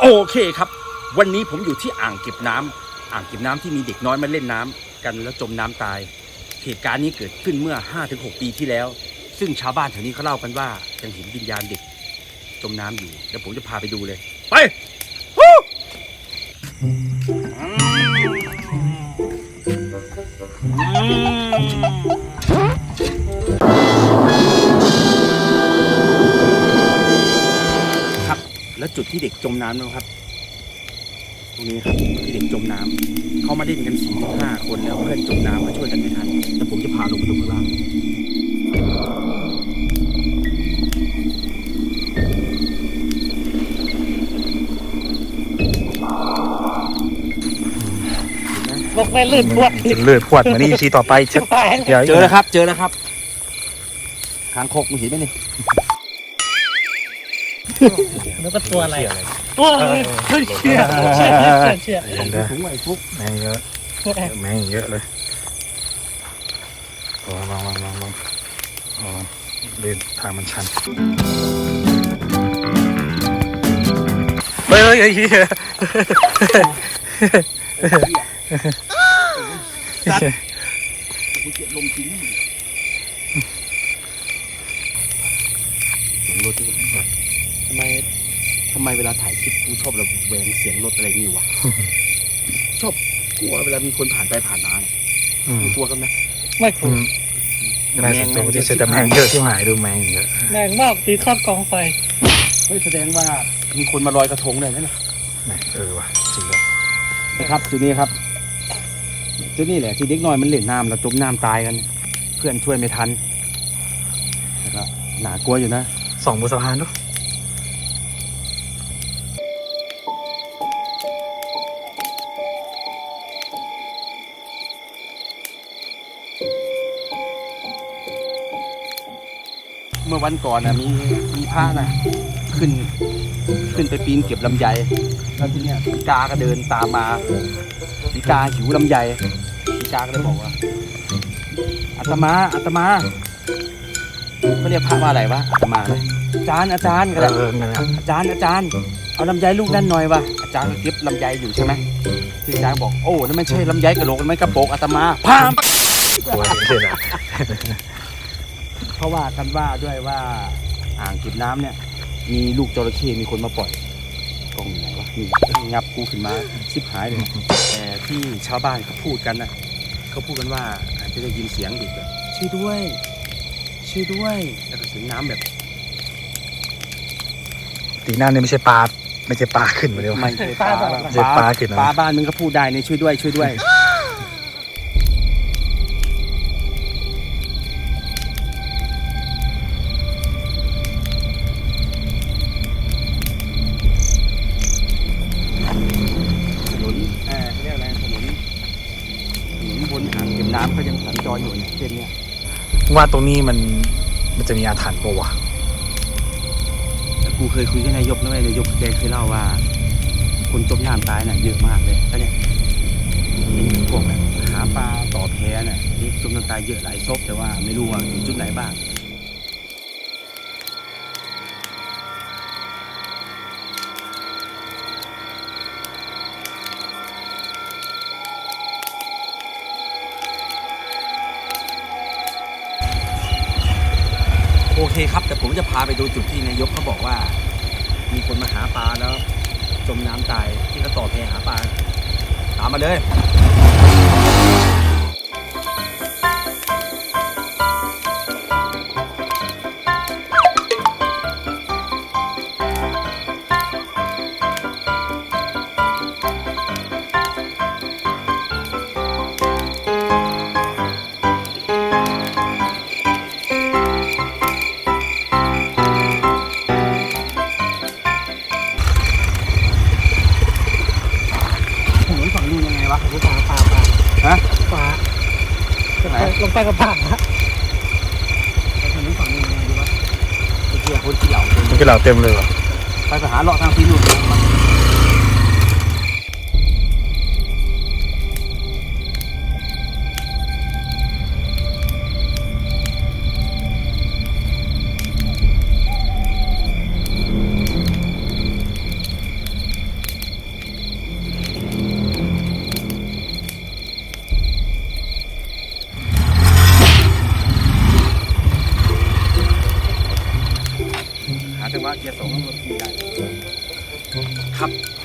โอเคครับ วันนี้ผมอยู่ที่อ่างเก็บน้ำอ่างเก็บน้ำที่มีเด็กน้อยมาเล่นน้ำกันแล้วจมน้ำตาย เหตุการณ์นี้เกิดขึ้นเมื่อ 5-6 ปีที่แล้ว ซึ่งชาวบ้านแถวนี้เขาเล่ากันว่ายังเห็นวิญญาณเด็ก จมน้ำอยู่เดี๋ยวผมจะพาไปดูเลย ไปฮู้ครั จุดที่เด็กจมน้ำนะครับ ตรงนี้ครับที่เด็กจมน้ำเขามาเล่นกันสี่ห้าคนแล้วเพื่อนจมน้ำมาช่วยกันไม่ทันแล้วผมจะพาลงไปดูข้างล่างบอกไปลื่นพวดจะเลือดพวดมานี่ทีต่อไปเช็ดเดี๋ยวเจอแล้วครับ เจอแล้วครับคางคกมึงเห็นไหมนี่ แล้วก็ตัวอะไรโอ้ยเชี่ยเชี่ยเชี่ยลงเด้อถุงไหวฟุกแมงเยอะแมงเยอะเลยโอ้ลองลองลองลองอ๋อเดินทางมันชันเฮ้ยเฮ้ยเฮ้ยเหี้ยกูเจ็บลมจริงเสียงรถด้วยทำไมทำไมเวลาถ่ายคลิปกูชอบระแวงเสียงรถอะไรนี่วะ ชอบกลัวเวลามีคนผ่านไปผ่านมาเนี่ยอืมมึงกลัวกันไหมไม่คุ้อืมมแมงตัวที่เสร็จแต่แมงเยอะที่หายดูแมงเยอะแรงมากตีทอดกองไฟเฮ้ยแสดงว่ามีคนมาลอยกระทงเลยนั่นนะแหมเออว่ะจริงด้วยนะครับจุดนี้ครับจุดนี้แหละที่เด็กน้อยมันเล่นน้ำแล้วจมน้ำตายกัน เพื่อนช่วยไม่ทันนะครับหนากลัวอยู่นะสองบนสะพานด้วย เมื่อวันก่อนนะมีมีพระนะขึ้น ขึ้นไปปีนเก็บลำไยแล้วทีเนี้ยปีกาก็เดินตามมาปีกาหิวลำไยปีกาก็เลยบอกว่าอาตมาอาตมาเขาเรียกพระว่าอะไรวะอาตมาเลยอาจารย์อาจารย์ก็เอได้อนั่นแหละอาจารย์อาจารย์ เอาลำไยลูกนั่นหน่อยวะอาจารย์ก็เก็บลำไยอยู่ใช่ไหมที่อาจารย์บอกโอ้นั่นไม่ใช่ลำไยกระโหลกนั่นมันกระโปรงอาตมาพามกลัวเห็นเลยนะ เพราะว่ากันว่าด้วยว่าอ่างเก็บน้ำเนี่ย มีลูกจระเข้มีคนมาปล่อยกล้องอยู่ไหนวะนี่งับกูขึ้นมาชิบหายเลยแต่ที่ชาวบ้านเขาพูดกันนะเขาพูดกันว่าอาจจะได้ยินเสียงเด็กแบบช่วยด้วยช่วยด้วย แล้วก็เสียงน้ำแบบตีหน้านี่ไม่ใช่ปลาไม่ใช่ปลาขึ้นมาเลยวะ ไม่ใช่ปลาไม่ใช่ปลาขึ้นนะ ปลาบ้านมึงก็พูดได้นี่ช่วยด้วยช่วยด้วยำก็ยังสัญจรอยู่เนี่ยเส้นเนี้ยว่าตรงนี้มันมันจะมีอาถรรพ์ปะวะแต่กูเคยคุยกับนายกนะเว้ยนายกแกเคยเล่าว่า คนจมน้ำตายน่ะเยอะมากเลยก็เนี่ยเห็นพวกแบบหาปลาต่อแพน่ะนี่จมน้ำตายเยอะหลายศพแต่ว่าไม่รู้ว่าอยู่จุดไหนบ้าง เคครับ แต่ผมจะพาไปดูจุดที่นายกเขาบอกว่า มีคนมาหาปลาแล้ว จมน้ำตายที่เขาต่อแพหาปลาตามมาเลย วะปลาปลาปลาฮะปลาใช่ไหมลงไปกับปลาถนนฝั่งนู้นยังไงดีวะไอ้เหี้ยคนเกี่ยวมันก็เหล่าเต็มเลยวะไปไปหาเลาะทางที่นู่น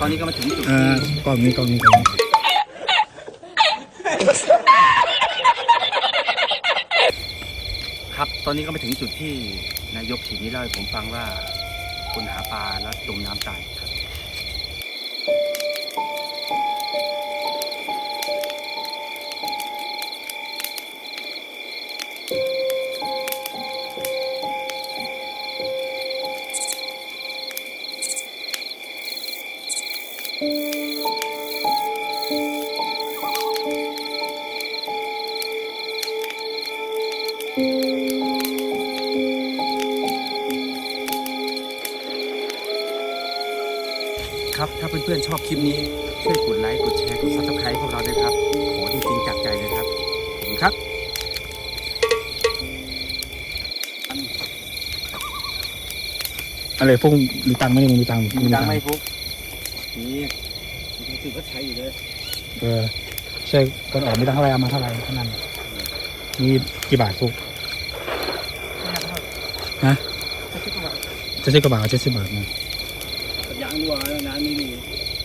อนนี้ก็มาถึงจุดเอ่ที่อกล้องนี้กล้องนี้กล้องนี้ครับ ตอนนี้ก็มาถึงจุดที่นายกฉีดนี้เล่าให้ผมฟังว่าคนหาปลาแล้วจมน้ำตายครับ เพื่อนๆชอบคลิปนี้ ช่วยกดไลค์ กดแชร์ กดซับสไครต์พวกเราด้วยครับ ขอจริงๆจากใจเลยครับขอบคุณครับอะไรพวกมีตังค์ไหมเนี่ยมึงมีตังค์มีดังไหมฟุกนี่มีถือก็ใช้อยู่เลยเออใช่คนออกมีตังค์เท่าไหร่เอามาเท่าไหร่เท่านั้นมีกี่บาทพวกฮะจะใช่กระบาทเจ็ดสิบบาทนะยางรัวนานไม่มี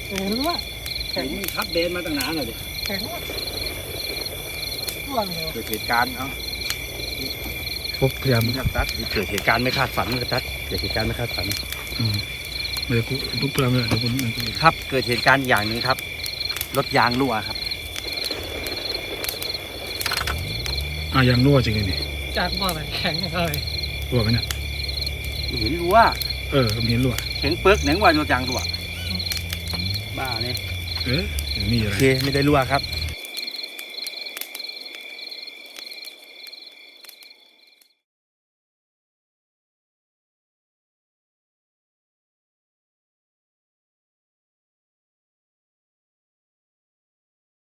เห็นว่าเห็นมึงขับเบนมาตั้งนานเลยดิแข็งว่าตัวเร็วเกิดเหตุการณ์เอ้าพวกพยายามมึงกับตัดเกิดเหตุการณ์ไม่คาดฝันกับตัดเกิดเหตุการณ์ไม่คาดฝันอืมเดี๋ยวกูพวกพยายามเดี๋ยวกูเดี๋ยวกูครับเกิดเหตุการณ์อย่างหนึ่งครับรถยางรั่วครับอะยังรั่วจริงๆนี่จากบ่อไหนแข็งอย่างไรรั่วไหมเนี่ยเห็นรั่วเออมีรั่วเห็นเปิกเหนังว่ารถยางรั่ว บ้าเนี่ยเออมีอะโอไรเค ไม่ได้รั่วครับ